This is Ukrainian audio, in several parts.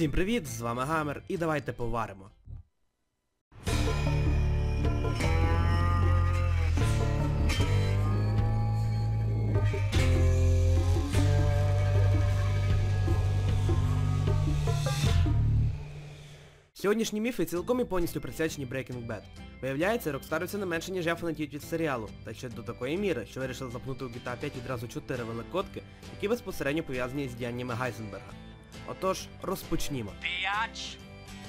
Всім привіт, з вами Гамер, і давайте поваримо. Сьогоднішні міфи цілком і повністю присвячені Breaking Bad. Виявляється, це не менше, ніж я фанатів від серіалу, та ще до такої міри, що вирішили запнути у GTA 5 відразу 4 великодки, які безпосередньо пов'язані з діяннями Гайзенберга. Отож, розпочнімо. Біач!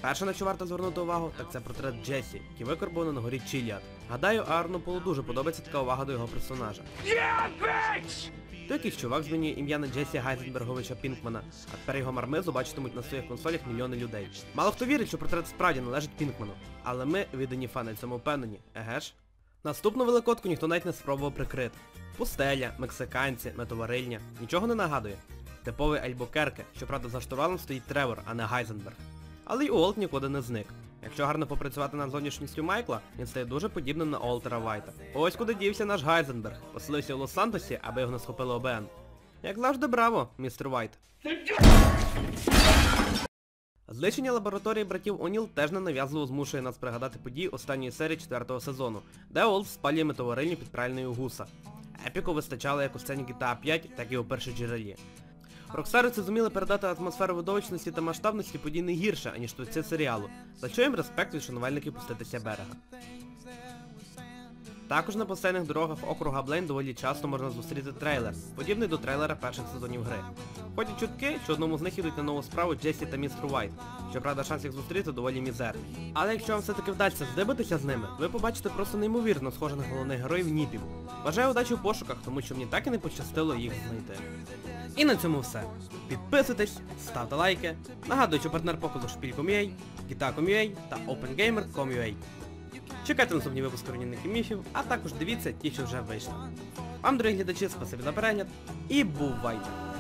Перше, на що варто звернути увагу, так це портрет Джесі, який викорбований на горі Чіліад. Гадаю, Арну Полу дуже подобається така увага до його персонажа. То якийсь чувак змінює ім'я на Джесі Гайзенберговича Пінкмана, а тепер його мармизу бачитимуть на своїх консолях мільйони людей. Мало хто вірить, що портрет справді належить Пінкману, але ми, віддані фани, цьому впевнені, еге ж? Наступну великодку ніхто навіть не спробував прикрити. Пустеля, мексиканці, метоварильня. Нічого не нагадує. Типовий Альбокерке, щоправда за штурвалом стоїть Тревор, а не Гайзенберг. Але й Уолт нікуди не зник. Якщо гарно попрацювати над зовнішністю Майкла, він стає дуже подібним на Олтера Вайта. Ось куди дівся наш Гайзенберг. Поселився в Лос-Сантосі, аби його не схопило ОБН. Як завжди, браво, містер Вайт. Зличення лабораторії братів Оніл теж ненав'язливо змушує нас пригадати події останньої серії четвертого сезону, де Олд спалює метоворильню під правильною гуса. Епіку вистачало як у сцені GTA 5, так і у першій джерелі. Рокстари зуміли передати атмосферу видовищності та масштабності подій не гірше, аніж творці серіалу, за що їм респект від шанувальників пуститися берега. Також на постійних дорогах округа Блейн доволі часто можна зустріти трейлер, подібний до трейлера перших сезонів гри. Ходять чутки, що одному з них ідуть на нову справу Джесі та містер Вайт, щоправда шанс їх зустріти доволі мізерний. Але якщо вам все-таки вдасться здибатися з ними, ви побачите просто неймовірно схожих головних героїв Ніпів. Бажаю удачі в пошуках, тому що мені так і не пощастило їх знайти. І на цьому все. Підписуйтесь, ставте лайки. Нагадую, що партнер показу Шпіль.com.ua, Gita.com.ua та OpenGamer.com.ua. Чекайте наступні випуски руйнівників міфів, а також дивіться ті, що вже вийшли. Вам, дорогі глядачі, спасибі за перегляд і бувайте!